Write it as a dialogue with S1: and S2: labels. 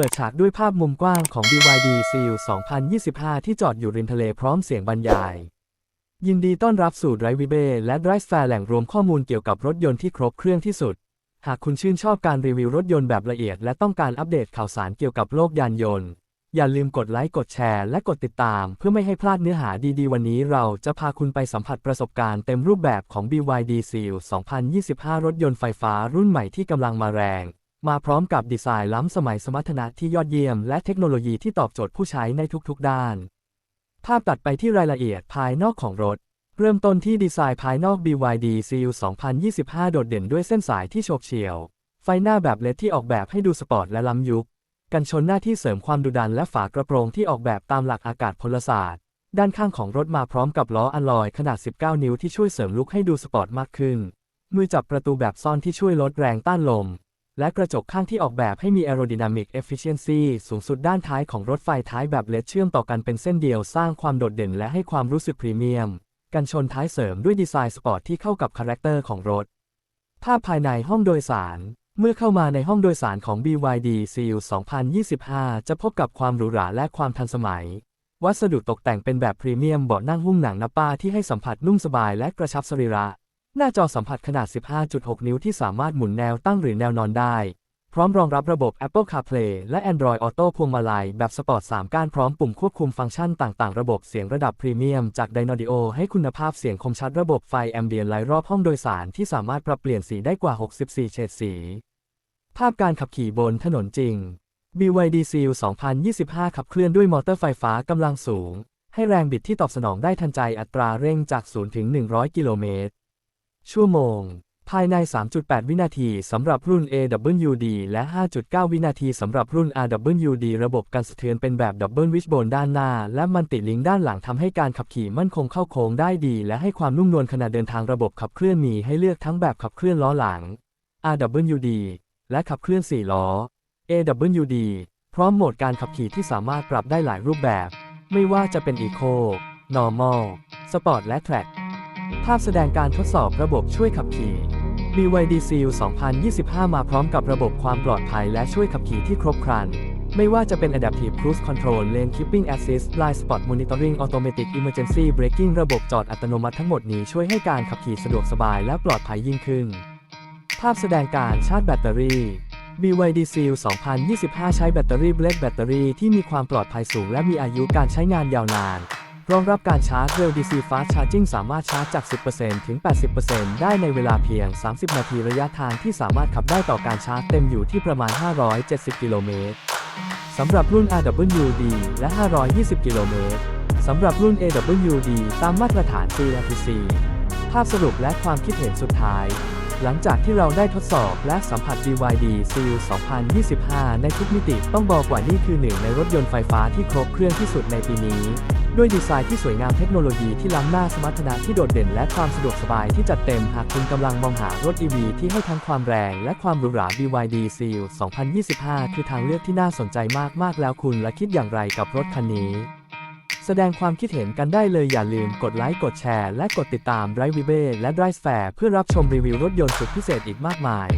S1: เปิดฉากด้วยภาพมุมกว้างของ BYD Seal 2025 ที่จอดอยู่ริมทะเลพร้อมเสียงบรรยาย ยินดีต้อนรับสู่ Drive Vibe และ Drive Fair แหล่งรวมข้อมูลเกี่ยวกับรถยนต์ที่ครบเครื่องที่สุด หากคุณชื่นชอบการรีวิวรถยนต์แบบละเอียด และต้องการอัปเดตข่าวสารเกี่ยวกับโลกยานยนต์ อย่าลืมกดไลค์กดแชร์และกดติดตาม เพื่อไม่ให้พลาดเนื้อหาดีๆ วันนี้เราจะพาคุณไปสัมผัสประสบการณ์เต็มรูปแบบของ BYD Seal 2025 รถยนต์ไฟฟ้ารุ่นใหม่ที่กำลังมาแรง มาพร้อมกับดีไซน์ล้ำสมัยสมรรถนะที่ยอดเยี่ยม และเทคโนโลยีที่ตอบโจทย์ผู้ใช้ในทุกๆด้าน ภาพตัดไปที่รายละเอียดภายนอกของรถ เริ่มต้นที่ดีไซน์ภายนอก BYD Seal 2025 โดดเด่นด้วยเส้นสายที่โฉบเฉี่ยว ไฟหน้าแบบเลดที่ออกแบบให้ดูสปอร์ตและล้ำยุค กันชนหน้าที่เสริมความดุดันและฝากระโปรงที่ออกแบบตามหลักอากาศพลศาสตร์ ด้านข้างของรถมาพร้อมกับล้ออะลอยขนาด 19 นิ้วที่ช่วยเสริมลุคให้ดูสปอร์ตมากขึ้น มือจับประตูแบบซ่อนที่ช่วยลดแรงต้านลม และกระจกข้างที่ออกแบบให้มี aerodynamic efficiency สูงสุดด้านท้ายของรถไฟท้ายแบบเลดเชื่อมต่อกันเป็นเส้นเดียวสร้างความโดดเด่นและให้ความรู้สึกพรีเมียม กันชนท้ายเสริมด้วยดีไซน์สปอร์ตที่เข้ากับคาแรคเตอร์ของรถ ภาพภายในห้องโดยสาร เมื่อเข้ามาในห้องโดยสารของ BYD Seal 2025 จะพบกับความหรูหราและความทันสมัย วัสดุตกแต่งเป็นแบบพรีเมียมเบาะนั่งหุ้มหนังนับป้าที่ให้สัมผัสนุ่มสบายและกระชับสรีระ หน้าจอสัมผัสขนาด 15.6 นิ้วที่สามารถหมุนแนวตั้งหรือแนวนอนได้ พร้อมรองรับระบบ Apple CarPlay และ Android Auto พวงมาลัยแบบสปอร์ต 3 ก้านพร้อมปุ่มควบคุมฟังก์ชันต่าง ๆ ระบบเสียงระดับพรีเมียมจาก Dynadio ให้คุณภาพเสียงคมชัดระบบไฟแอมเบียนไลรอบห้องโดยสารที่สามารถปรับเปลี่ยนสีได้กว่า 64 เฉดสี ภาพการขับขี่บนถนนจริง BYD Seal 2025 ขับเคลื่อนด้วยมอเตอร์ไฟฟ้ากำลังสูง ให้แรงบิดที่ตอบสนองได้ทันใจอัตราเร่งจาก 0 ถึง 100 กิโลเมตร ชั่วโมง ภายใน 3.8 วินาทีสำหรับรุ่น AWD และ 5.9 วินาทีสำหรับรุ่น RWD ระบบการสะเทือนเป็นแบบ Double Wishbone ด้านหน้า และมันติลิงด้านหลังทำให้การขับขี่มั่นคงเข้าโค้งได้ดี และให้ความนุ่มนวลขณะเดินทางระบบขับเคลื่อนมีให้เลือกทั้งแบบขับเคลื่อนล้อหลัง RWD และขับเคลื่อน 4 ล้อ AWD พร้อมโหมดการขับขี่ที่สามารถปรับได้หลายรูปแบบ ไม่ว่าจะเป็น Eco Normal Sport และ Track ภาพแสดงการทดสอบระบบช่วยขับขี่ BYD Seal 2025 มาพร้อมกับระบบความปลอดภัยและช่วยขับขี่ที่ครบครัน ไม่ว่าจะเป็น Adaptive Cruise Control Lane Keeping Assist Blind Spot Monitoring Automatic Emergency Braking ระบบจอดอัตโนมัติทั้งหมดนี้ช่วยให้การขับขี่สะดวกสบายและปลอดภัยยิ่งขึ้น ภาพแสดงการชาร์จแบตเตอรี่ BYD Seal 2025 ใช้แบตเตอรี่เบลดแบตเตอรี่ที่มีความปลอดภัยสูงและมีอายุการใช้งานยาวนาน รองรับการชาร์จเร็ว DC Fast Charging สามารถชาร์จจาก 10%ถึง 80%ได้ในเวลาเพียง 30 นาทีระยะทางที่สามารถขับได้ต่อการชาร์จเต็มอยู่ที่ประมาณ 570 กิโลเมตรสำหรับรุ่น RWD และ 520 กิโลเมตรสำหรับรุ่น AWD ตามมาตรฐาน CRTC ภาพสรุปและความคิดเห็นสุดท้าย หลังจากที่เราได้ทดสอบและสัมผัส BYD Seal 2025 ในทุกมิติต้องบอกว่านี่คือหนึ่งในรถยนต์ไฟฟ้าที่ครบเครื่องที่สุดในปีนี้ ด้วยดีไซน์ที่สวยงามเทคโนโลยีที่ล้ำหน้าสมรรถนะที่โดดเด่นและความสะดวกสบายที่จัดเต็มหากคุณกำลังมองหารถ EV ที่ให้ทั้งความแรงและความหรูหรา BYD Seal 2025 คือทางเลือกที่น่าสนใจมาก ๆ แล้วคุณและคิดอย่างไรกับรถคันนี้ แสดงความคิดเห็นกันได้เลยอย่าลืมกดไลค์กดแชร์และกดติดตาม Drive Vibe และ Drive Fair เพื่อรับชมรีวิวรถยนต์สุดพิเศษอีกมากมาย